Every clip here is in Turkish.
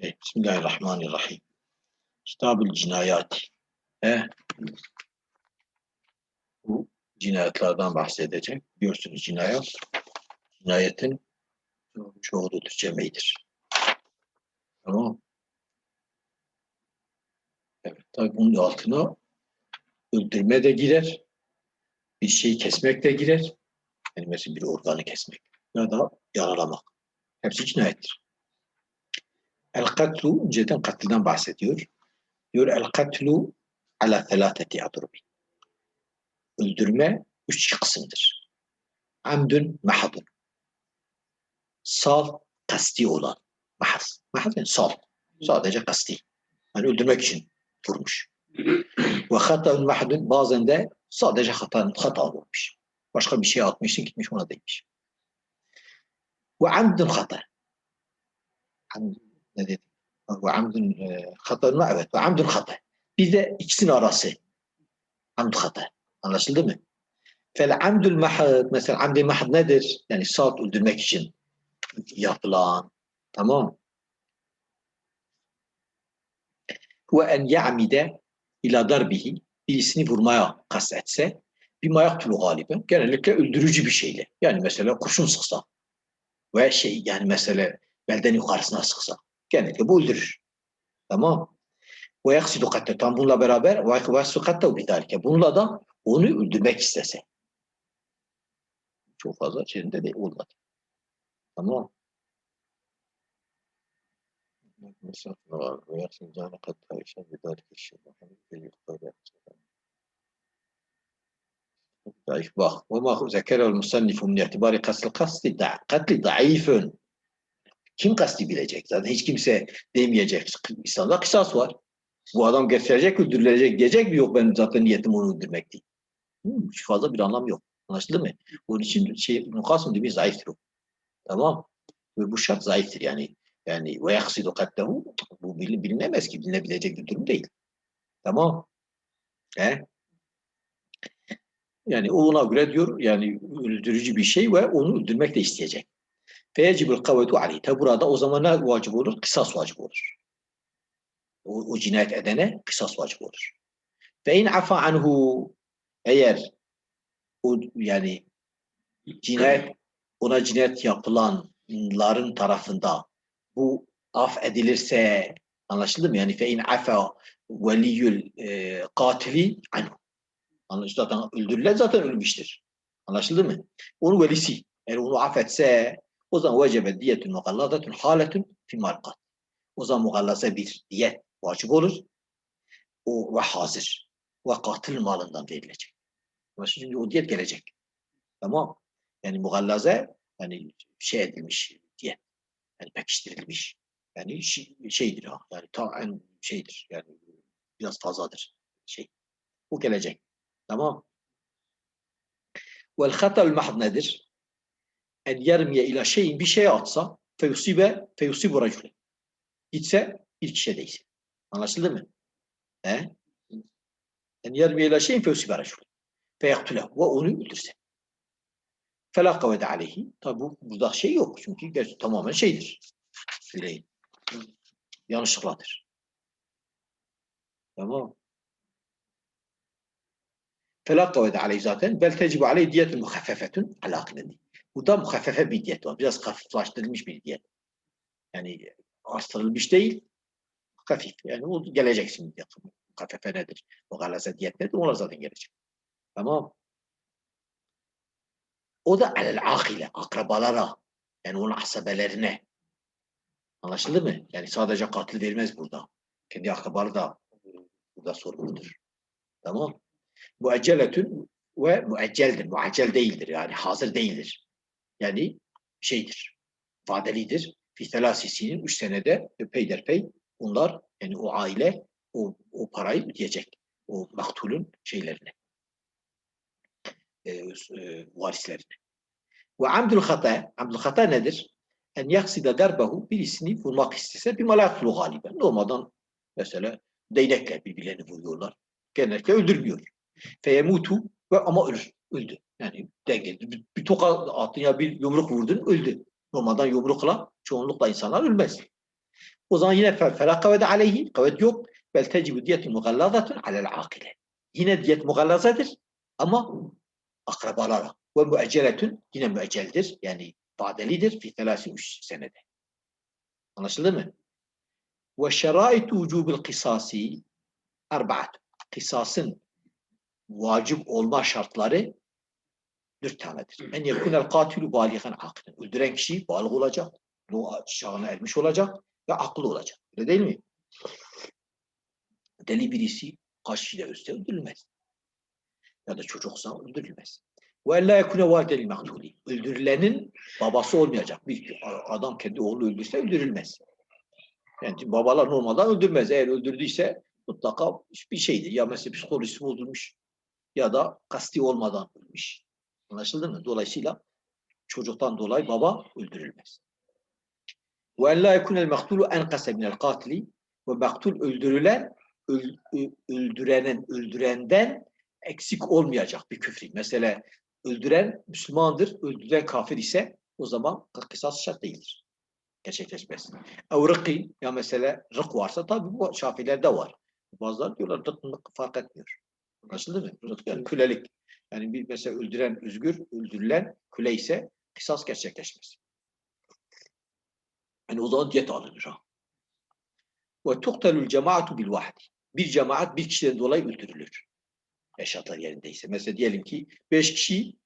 Evet, Bismillahirrahmanirrahim. Kitab-ül Cinayat. He? Bu cinayetlerden bahsedecek. Biliyorsunuz cinayet, cinayetin çoğuludur, cemidir. Tamam. Evet, tabii bunun altına öldürme de girer. Bir şeyi kesmek de girer. Yani mesela bir organı kesmek ya da yaralamak. Hepsi cinayettir. El katlu önceden katilden bahsediyor. Diyor el katlu ala telateti adrubi. Öldürme üç kısımdır. Amdün mahadun. Sal kasti olan. Mahaz. Mahaz yani sal. Sadece kasti. Yani öldürmek için vurmuş. Ve hata'un mahadun bazen de sadece hata, hata vurmuş. Başka bir şey atmışsın gitmiş ona değmiş. Ve amdün hata. Amdün ne dedik? Ve amdün e, hata mı? Evet. Ve amdün hata. Bir de ikisinin arası. Amd hata. Anlaşıldı mı? Fel amdül mahad. Mesela amdül mahad nedir? Yani saat öldürmek için yapılan. Tamam. Ve en ya'mide ila darbihi birisini vurmaya kastetse bir mayaktulu galiben. Genellikle öldürücü bir şeyle. Yani mesela kurşun sıksa ve şey yani mesela belden yukarısına sıksa genellikle bu öldürür. Tamam. Ve yaksidu katte tam bununla beraber ve yakvasu katte bidarke. Bununla da onu öldürmek istese. Çok fazla içerisinde de olmadı. Tamam. Ve yaksidu zâne katte işe bidarke şey. Zayıf bak. Ve ma zekerel musannifu min itibari kasl kasti da katli zayıfın kim kasti bilecek? Zaten hiç kimse demeyecek. İslam'da kısas var. Bu adam getirecek, öldürülecek diyecek mi? Yok ben zaten niyetim onu öldürmek değil. Hiç fazla bir anlam yok. Anlaşıldı mı? Onun için şey, gibi zayıftır o. Tamam. Ve bu şart zayıftır yani. Yani ve yaksidu kattehu bu bilin, bilinemez ki bilinebilecek bir durum değil. Tamam. He? Yani ona göre diyor yani öldürücü bir şey ve onu öldürmek de isteyecek. Feyecibül kavvetu aleyh. Tabi burada o zaman ne vacip olur? Kısas vacip olur. O, o cinayet edene kısas vacip olur. Fe in afa anhu eğer o yani cinayet ona cinayet yapılanların tarafında bu af edilirse anlaşıldı mı? Yani fe in afa veliyül e, katili anhu. Anlaşıldı zaten öldürülen zaten ölmüştür. Anlaşıldı mı? Onun velisi eğer onu affetse o zaman vecebe diyetun mugalladatun haletun fi markat. O zaman mugallaza bir diyet vacip olur. O ve hazır. Ve katil malından verilecek. Şimdi o diyet gelecek. Tamam. Yani mugallaza yani şey edilmiş diyet. Yani pekiştirilmiş. Yani şey, şeydir ha. Yani ta en şeydir. Yani biraz fazladır. Şey. Bu gelecek. Tamam. Vel hatal mahd nedir? en yermiye ila şeyin bir şeye atsa feyusibe feyusibu racule. Gitse bir kişiye değsin. Anlaşıldı mı? He? En yermiye ila şeyin feyusibe racule. Feyaktule ve onu öldürse. Fela kavede aleyhi. Tabi bu, burada şey yok. Çünkü gerçi tamamen şeydir. Bireyin. Yanlışlıkladır. Tamam. Fela kavede aleyhi zaten. Bel tecibu aleyhi diyetin muhaffefetun alaknendi. Bu da muhaffefe bir diyet var. Biraz hafiflaştırılmış bir diyet. Yani arttırılmış değil. Hafif. Yani o gelecek şimdi. Muhaffefe nedir? Mugalaza diyet nedir? Onlar zaten gelecek. Tamam. O da alel akile. Akrabalara. Yani onun asabelerine. Anlaşıldı mı? Yani sadece katil vermez burada. Kendi akrabaları da burada sorumludur. Tamam müecceletün ve müecceldir. Muaccel değildir. Yani hazır değildir. Yani şeydir. Vadelidir. Fi telasisinin üç senede peyderpey bunlar yani o aile o, o parayı ödeyecek. O maktulün şeylerine. E, e, varislerine. Ve amdül hata. Amdül hata nedir? En yaksida derbehu birisini vurmak istese bir malakulu galiben. Normalden mesela değnekle birbirlerini vuruyorlar. Genellikle öldürmüyor. Feyemutu ve ama ölür. Öldü. Yani dengeli. Bir, bir toka attın ya bir yumruk vurdun öldü. Normalden yumrukla çoğunlukla insanlar ölmez. O zaman yine fe- fela kavede aleyhi. Kavet yok. Bel tecibu diyetun mugallazatun alel akile. Yine diyet mugallazadır ama akrabalara. Ve müecceletün yine müecceldir. Yani vadelidir. Fi telasi üç senede. Anlaşıldı mı? Ve şeraitu vücubil kısasi erbaat. Kısasın vacip olma şartları dört tanedir. En yekunel katilü baligen aklen. Öldüren kişi balık olacak. Bu çağına ermiş olacak ve akıllı olacak. Öyle değil mi? Deli birisi kaç kişiyle ölse öldürülmez. Ya da çocuksa öldürülmez. Ve ella yekune validel maktuli. Öldürülenin babası olmayacak. Bir adam kendi oğlu öldürse öldürülmez. Yani babalar normalde öldürmez. Eğer öldürdüyse mutlaka bir şeydir. Ya mesela psikolojisi bozulmuş ya da kasti olmadan ölmüş. Anlaşıldı mı? Dolayısıyla çocuktan dolayı baba öldürülmez. Ve en la yekunel maktulu enkase minel katili ve maktul öldürülen öldürenin öldürenden eksik olmayacak bir küfür. Mesela öldüren Müslümandır, öldüren kafir ise o zaman kısas şart değildir. Gerçekleşmez. Evrıki ya mesela rık varsa tabi bu şafilerde var. Bazıları diyorlar rık fark etmiyor. Anlaşıldı mı? Yani kölelik. Yani bir mesela öldüren özgür, öldürülen köle ise kısas gerçekleşmez. Yani o zaman diyet alınır. ha. Ve tuktelül cemaatu bil vahdi. Bir cemaat bir kişiden dolayı öldürülür. Eşatlar yerindeyse. Mesela diyelim ki beş kişi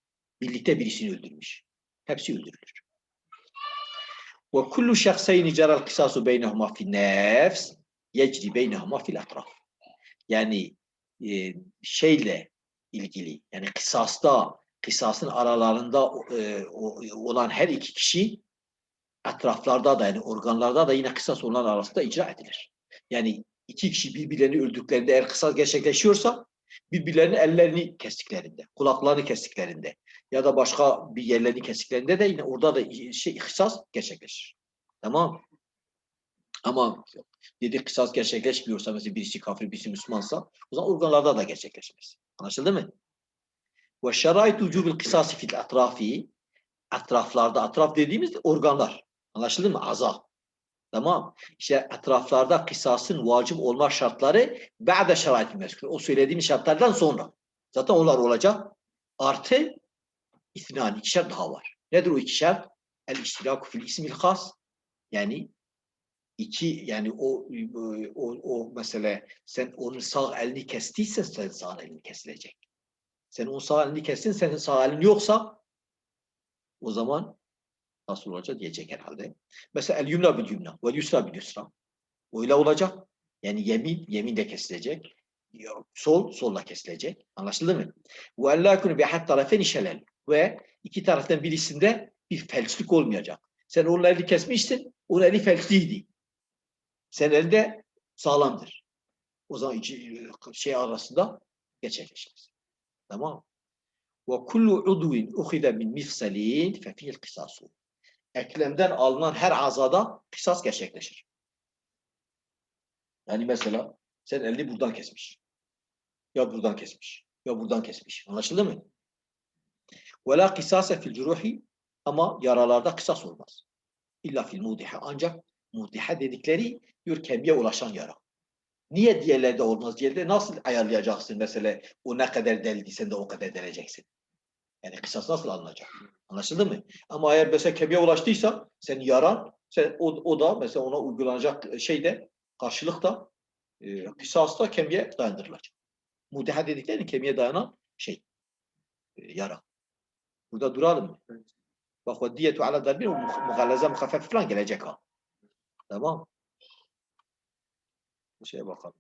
birlikte birisini öldürmüş. Hepsi öldürülür. Ve kullu şahseyni ceral kısasu beynehuma fi nefs yecri beynehuma fil etraf. Yani şeyle ilgili yani kısasta kısasın aralarında olan her iki kişi etraflarda da yani organlarda da yine kısas olan arasında icra edilir. Yani iki kişi birbirlerini öldüklerinde eğer kısas gerçekleşiyorsa birbirlerinin ellerini kestiklerinde, kulaklarını kestiklerinde ya da başka bir yerlerini kestiklerinde de yine orada da şey kısas gerçekleşir. Tamam. Ama dedi kısas gerçekleşmiyorsa mesela birisi kafir birisi Müslümansa o zaman organlarda da gerçekleşmez. Anlaşıldı mı? Ve şerait vücubil kısası fil etrafi etraflarda, etraf dediğimiz organlar. Anlaşıldı mı? Aza. Tamam. İşte etraflarda kısasın vacip olma şartları ba'de şerait meskul. O söylediğimiz şartlardan sonra. Zaten onlar olacak. Artı istinani ikişer daha var. Nedir o iki şart? El iştiraku fil ismil has. Yani iki yani o o, o mesela sen onun sağ elini kestiysen sen sağ elini kesilecek. Sen onun sağ elini kestin, senin sağ elin yoksa o zaman nasıl olacak diyecek herhalde. Mesela el yumna bil yumna ve yusra bil yusra. Öyle olacak. Yani yemin, yemin de kesilecek. Sol, solla kesilecek. Anlaşıldı mı? Ve ellâ kunu bi ahad tarafen işelel. Ve iki taraftan birisinde bir felçlik olmayacak. Sen onun elini kesmişsin, onun eli felçliydi. Sen elde sağlamdır. O zaman iki şey arasında gerçekleşmez. Tamam. Ve kullu udvin uhide min mifselin fe fil kısasu. Eklemden alınan her azada kısas gerçekleşir. Yani mesela sen elini buradan kesmiş. Ya buradan kesmiş. Ya buradan kesmiş. Anlaşıldı mı? Ve la kısase fil curuhi ama yaralarda kısas olmaz. İlla fil mudiha. Ancak mudiha dedikleri diyor kemiğe ulaşan yara. Niye diğerlerde olmaz? Diğerde nasıl ayarlayacaksın mesela o ne kadar deldiysen de o kadar deleceksin. Yani kısas nasıl alınacak? Anlaşıldı mı? Ama eğer mesela kemiğe ulaştıysa sen yaran, sen, o, o da mesela ona uygulanacak şey de karşılık da e, kısas da kemiğe dayandırılacak. Mudeha dedikleri kemiğe dayanan şey. e, yara. Burada duralım mı? Bak o diyetu ala darbin o mugallaza muhaffef falan gelecek ha. Tamam. Bu şeye bakalım.